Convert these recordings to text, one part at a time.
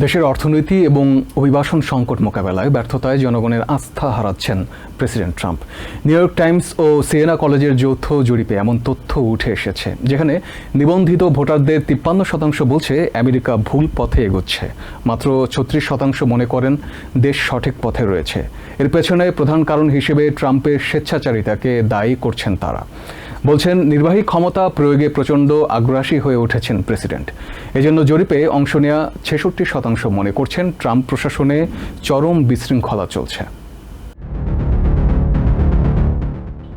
দেশের অর্থনীতি এবং অভিবাসন সংকট মোকাবেলায় ব্যর্থতায় জনগণের আস্থা হারাচ্ছেন president Trump. New York Times ও সিয়েনা কলেজের যৌথ জরিপে এমন তথ্য উঠে এসেছে, যেখানে নিবন্ধিত ভোটারদের তিপ্পান্ন শতাংশ বলছে আমেরিকা ভুল পথে এগোচ্ছে। মাত্র ছত্রিশ শতাংশ মনে করেন দেশ সঠিক পথে রয়েছে। এর পেছনে প্রধান কারণ হিসেবে ট্রাম্পের স্বেচ্ছাচারিতাকে দায়ী করছেন তারা। বলছেন, নির্বাহী ক্ষমতা প্রয়োগে প্রচণ্ড আগ্রাসী হয়ে উঠেছেন প্রেসিডেন্ট। এজন্য জরিপে অংশ নেওয়া ছেষট্টি শতাংশ মনে করছেন, ট্রাম্প প্রশাসনে চরম বিশৃঙ্খলা চলছে।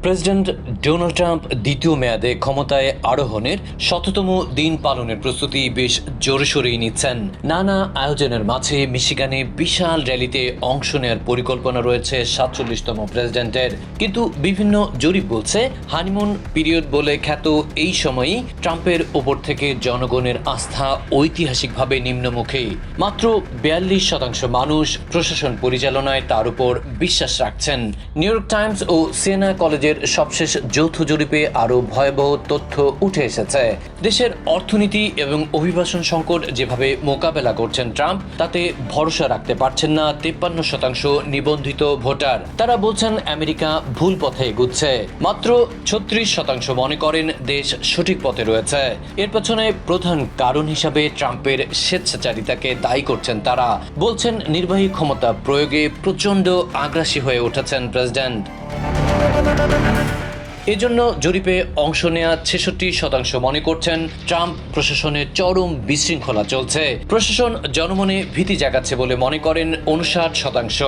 প্রেসিডেন্ট ডোনাল্ড ট্রাম্প দ্বিতীয় মেয়াদে ক্ষমতায় আরোহণের শততম দিন পালনের প্রস্তুতি বেশ জোরে সোরেই নিচ্ছেন। নানা আয়োজনের মাঝে মিশিগানে বিশাল র্যালিতে অংশ নেওয়ার পরিকল্পনা রয়েছে সাতচল্লিশতম প্রেসিডেন্টের। কিন্তু বিভিন্ন জরিপ বলছে, হানিমুন পিরিয়ড বলে খ্যাত এই সময়ই ট্রাম্পের ওপর থেকে জনগণের আস্থা ঐতিহাসিকভাবে নিম্নমুখী। মাত্র বিয়াল্লিশ শতাংশ মানুষ প্রশাসন পরিচালনায় তার উপর বিশ্বাস রাখছেন। নিউ ইয়র্ক টাইমস ও সিয়েনা কলেজের সবশেষ যৌথ জরিপে আরও ভয়াবহ তথ্য উঠে এসেছে। দেশের অর্থনীতি এবং অভিবাসন সংকট যেভাবে মোকাবেলা করছেন ট্রাম্প, তাতে ভরসা রাখতে পারছেন না তেপ্পান্ন শতাংশ নিবন্ধিত ভোটার। তারা বলছেন আমেরিকা ভুল পথে এগুচ্ছে। মাত্র ছত্রিশ শতাংশ মনে করেন দেশ সঠিক পথে রয়েছে। এর পেছনে প্রধান কারণ হিসাবে ট্রাম্পের স্বেচ্ছাচারিতাকে দায়ী করছেন তারা। বলছেন নির্বাহী ক্ষমতা প্রয়োগে প্রচণ্ড আগ্রাসী হয়ে উঠেছেন প্রেসিডেন্ট। Thank you. এজন্য জরিপে অংশ নেয়া ছেষট্টি শতাংশ মনে করছেন ট্রাম্প প্রশাসনের চরম বিশৃঙ্খলা চলছে। প্রশাসন জনমনে ভীতি জাগাচ্ছে বলে মনে করেন উনষাট শতাংশ।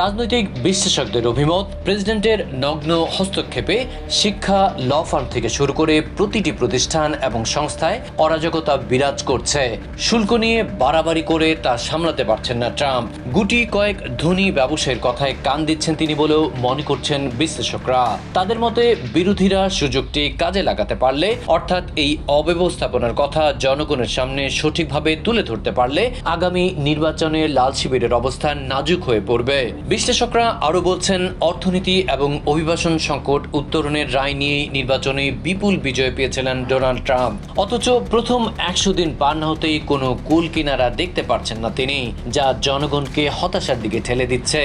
রাজনৈতিক বিশ্লেষকদের অভিমত, প্রেসিডেন্টের নগ্ন হস্তক্ষেপে শিক্ষা ল ফার্ম থেকে শুরু করে প্রতিটি প্রতিষ্ঠান এবং সংস্থায় অরাজকতা বিরাজ করছে। শুল্ক নিয়ে বাড়াবাড়ি করে তা সামলাতে পারছেন না ট্রাম্প। গুটি কয়েক ধনী ব্যবসায়ীর কথায় কান দিচ্ছেন তিনি বলেও মনে করছেন বিশ্লেষকরা। তাদের মতে বিরোধীরা সুযোগটি কাজে লাগাতে পারলে, অর্থাৎ এই অব্যবস্থাপনার কথা জনগণের সামনে সঠিকভাবে তুলে ধরতে পারলে আগামী নির্বাচনে লাল শিবিরের অবস্থান নাজুক হয়ে পড়বে। বিশ্লেষকরা আরও বলছেন, অর্থনীতি এবং অভিবাসন সংকট উত্তরণের রায় নিয়েই নির্বাচনে বিপুল বিজয় পেয়েছিলেন ডোনাল্ড ট্রাম্প। অথচ প্রথম একশো দিন পার না হতেই কোনো কুল কিনারা দেখতে পারছেন না তিনি, যা জনগণকে হতাশার দিকে ঠেলে দিচ্ছে।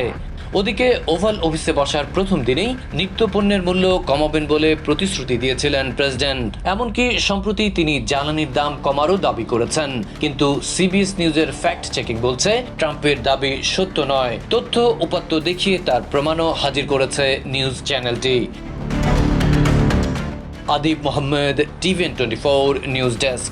ওদিকে ওভাল অফিসে বসার প্রথম দিনেই নিত্যপণ্যের মূল্য কমাবেন বলে প্রতিশ্রুতি দিয়েছিলেন প্রেসিডেন্ট। এমনকি সম্প্রতি তিনি জ্বালানির দাম কমারও দাবি করেছেন। কিন্তু সিবিএস নিউজের ফ্যাক্ট চেকিং বলছে, ট্রাম্পের দাবি সত্য নয়। তথ্য উপাত্ত দেখিয়ে তার প্রমাণও হাজির করেছে নিউজ চ্যানেলটি। Adib Mohammad TVN twenty four, news desk.